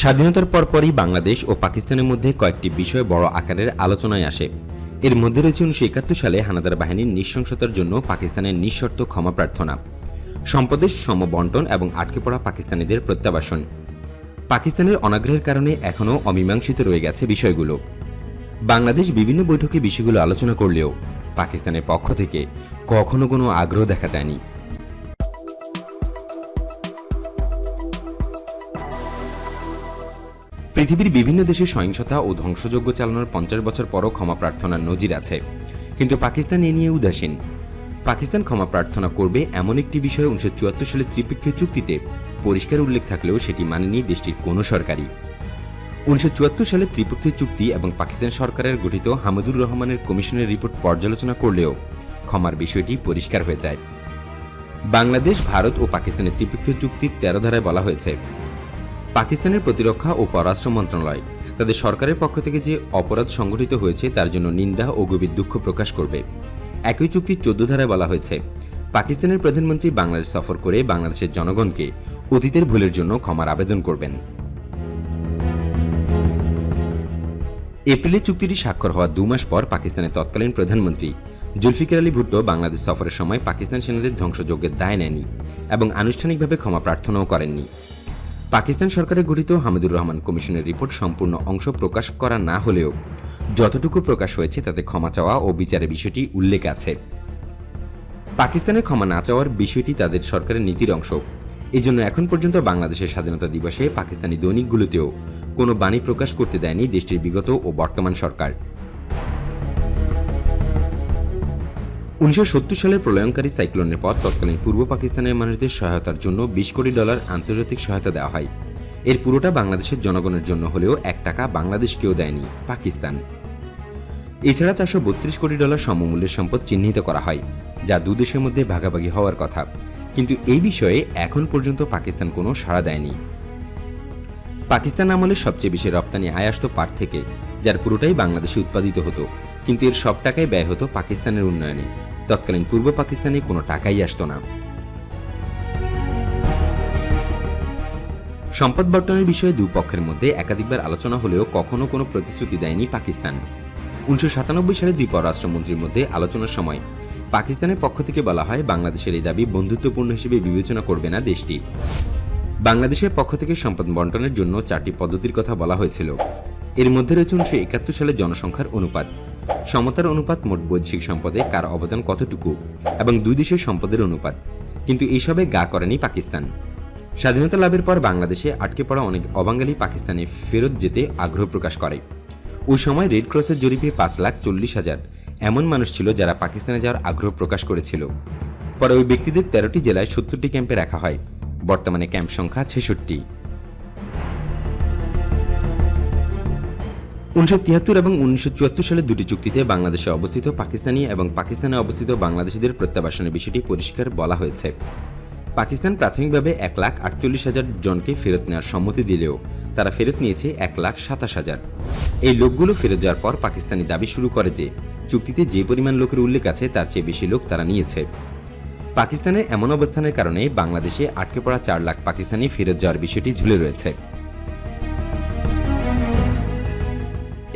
স্বাধীনতার পরপরই বাংলাদেশ ও পাকিস্তানের মধ্যে কয়েকটি বিষয় বড় আকারের আলোচনায় আসে। এর মধ্যে রয়েছে উনিশশো একাত্তর সালে হানাদার বাহিনীর নৃশংসতার জন্য পাকিস্তানের নিঃশর্ত ক্ষমা প্রার্থনা, সম্পদের সমবন্টন এবং আটকে পড়া পাকিস্তানিদের প্রত্যাবাসন। পাকিস্তানের অনাগ্রহের কারণে এখনও অমীমাংসিত রয়ে গেছে বিষয়গুলো। বাংলাদেশ বিভিন্ন বৈঠকে বিষয়গুলো আলোচনা করলেও পাকিস্তানের পক্ষ থেকে কখনো কোনো আগ্রহ দেখা যায়নি। পৃথিবীর বিভিন্ন দেশে সহিংসতা ও ধ্বংসযজ্ঞ চালানোর পঞ্চাশ বছর পরও ক্ষমা প্রার্থনার নজির আছে। কিন্তু পাকিস্তান এ নিয়ে উদাসীন। পাকিস্তান ক্ষমা প্রার্থনা করবে এমন একটি বিষয় উনিশশো সালের ত্রিপক্ষীয় চুক্তিতে পরিষ্কার উল্লেখ থাকলেও সেটি মানেনি দেশটির কোনো সরকারই। উনিশশো চুয়াত্তর সালের ত্রিপক্ষীয় চুক্তি এবং পাকিস্তান সরকারের গঠিত হামিদুর রহমানের কমিশনের রিপোর্ট পর্যালোচনা করলেও ক্ষমার বিষয়টি পরিষ্কার হয়ে যায়। বাংলাদেশ, ভারত ও পাকিস্তানের ত্রিপক্ষীয় চুক্তির তেরো ধারায় বলা হয়েছে পাকিস্তানের প্রতিরক্ষা ও পররাষ্ট্র মন্ত্রণালয়। তাদের সরকারের পক্ষ থেকে যে অপরাধ সংঘটিত হয়েছে, তার জন্য নিন্দা ও গভীর দুঃখ প্রকাশ করবে। একই চুক্তির চোদ্দ ধারায় বলা হয়েছে। পাকিস্তানের প্রধানমন্ত্রী বাংলাদেশ সফর করে বাংলাদেশের জনগণকে অতীতের ভুলের জন্য ক্ষমার আবেদন করবেন। এপ্রিলে চুক্তিটি স্বাক্ষর হওয়ার দু মাস পর পাকিস্তানের তৎকালীন প্রধানমন্ত্রী জুলফিকার আলী ভুট্টো বাংলাদেশ সফরের সময় পাকিস্তান সেনাদের ধ্বংসযজ্ঞের দায় নেয়নি এবং আনুষ্ঠানিকভাবে ক্ষমা প্রার্থনাও করেননি। পাকিস্তান সরকারের গঠিত হামিদুর রহমান কমিশনের রিপোর্ট সম্পূর্ণ অংশ প্রকাশ করা না হলেও যতটুকু প্রকাশ হয়েছে তাতে ক্ষমা চাওয়া ও বিচারের বিষয়টি উল্লেখ আছে। পাকিস্তানের ক্ষমা না চাওয়ার বিষয়টি তাদের সরকারের নীতির অংশ। এজন্য এখন পর্যন্ত বাংলাদেশের স্বাধীনতা দিবসে পাকিস্তানি দৈনিকগুলোতেও কোনো বাণী প্রকাশ করতে দেয়নি দেশটির বিগত ও বর্তমান সরকার। উনিশশো সালের প্রলয়ঙ্কারী সাইক্লোনের পর তৎকালীন পূর্ব পাকিস্তানের মানুষদের সহায়তার জন্য বিশ কোটি ডলার আন্তর্জাতিক সহায়তা দেওয়া হয়। এর পুরোটা বাংলাদেশের জনগণের জন্য হলেও এক টাকা বাংলাদেশকেও দেয়নি পাকিস্তান। এছাড়া চারশো বত্রিশ কোটি ডলার সমমূল্যের সম্পদ চিহ্নিত করা হয়, যা দু দেশের মধ্যে ভাগাভাগি হওয়ার কথা। কিন্তু এই বিষয়ে এখন পর্যন্ত পাকিস্তান কোনো সাড়া দেয়নি। পাকিস্তান আমলে সবচেয়ে বেশি রপ্তানি আয় আসতো পাট থেকে, যার পুরোটাই বাংলাদেশে উৎপাদিত হতো। কিন্তু এর সব টাকাই ব্যয় হতো পাকিস্তানের উন্নয়নে। তৎকালীন পূর্ব পাকিস্তানে কোনো টাকাই আসতো না। সম্পদ বন্টনের বিষয়ে দুপক্ষের মধ্যে একাধিকবার আলোচনা হলেও কখনো কোনো প্রতিশ্রুতি দেয়নি পাকিস্তান। উনিশশো সাতানব্বই সালে দুই পররাষ্ট্রমন্ত্রীর মধ্যে আলোচনার সময় পাকিস্তানের পক্ষ থেকে বলা হয়, বাংলাদেশের এই দাবি বন্ধুত্বপূর্ণ হিসেবে বিবেচনা করবে না দেশটি। বাংলাদেশের পক্ষ থেকে সম্পদ বন্টনের জন্য চারটি পদ্ধতির কথা বলা হয়েছিল। এর মধ্যে রয়েছে উনিশশো একাত্তর সালের জনসংখ্যার অনুপাত। সমতার অনুপাত মোট বৈদেশিক সম্পদে কার অবদান কতটুকু এবং দুই দেশের সম্পদের অনুপাত? কিন্তু এইসবে গা করেনি পাকিস্তান। স্বাধীনতা লাভের পর বাংলাদেশে আটকে পড়া অনেক অবাঙালি পাকিস্তানে ফেরত যেতে আগ্রহ প্রকাশ করে। ওই সময় রেড ক্রসের জরিপে পাঁচ লাখ চল্লিশ হাজার এমন মানুষ ছিল যারা পাকিস্তানে যাওয়ার আগ্রহ প্রকাশ করেছিল। পরে ওই ব্যক্তিদের তেরোটি জেলায় সত্তরটি ক্যাম্পে রাখা হয়। বর্তমানে ক্যাম্প সংখ্যা ছেষট্টি। উনিশশো তিয়াত্তর এবং উনিশশো সালের দুটি চুক্তিতে বাংলাদেশে অবস্থিত, পাকিস্তানি এবং পাকিস্তানে অবস্থিত বাংলাদেশিদের প্রত্যাবাসনের বিষয়টি পরিষ্কার বলা হয়েছে। পাকিস্তান প্রাথমিকভাবে এক লাখ আটচল্লিশ হাজার জনকে ফেরত নেওয়ার সম্মতি দিলেও তারা ফেরত নিয়েছে এক লাখ সাতাশ হাজার। এই লোকগুলো ফেরত যাওয়ার পর পাকিস্তানি দাবি শুরু করে যে, চুক্তিতে যে পরিমাণ লোকের উল্লেখ আছে তার চেয়ে বেশি লোক তারা নিয়েছে। পাকিস্তানের এমন অবস্থানের কারণে বাংলাদেশে আটকে পড়া চার লাখ পাকিস্তানি ফেরত যাওয়ার বিষয়টি ঝুলে রয়েছে।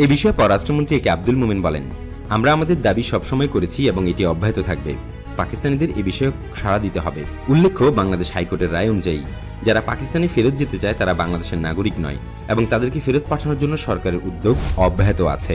এ বিষয়ে পররাষ্ট্রমন্ত্রী একে আব্দুল মোমেন বলেন, আমরা আমাদের দাবি সবসময় করেছি এবং এটি অব্যাহত থাকবে। পাকিস্তানিদের এ বিষয়ে সাড়া দিতে হবে। উল্লেখ্য, বাংলাদেশ হাইকোর্টের রায় অনুযায়ী, যারা পাকিস্তানে ফেরত যেতে চায় তারা বাংলাদেশের নাগরিক নয় এবং তাদেরকে ফেরত পাঠানোর জন্য সরকারের উদ্যোগ অব্যাহত আছে।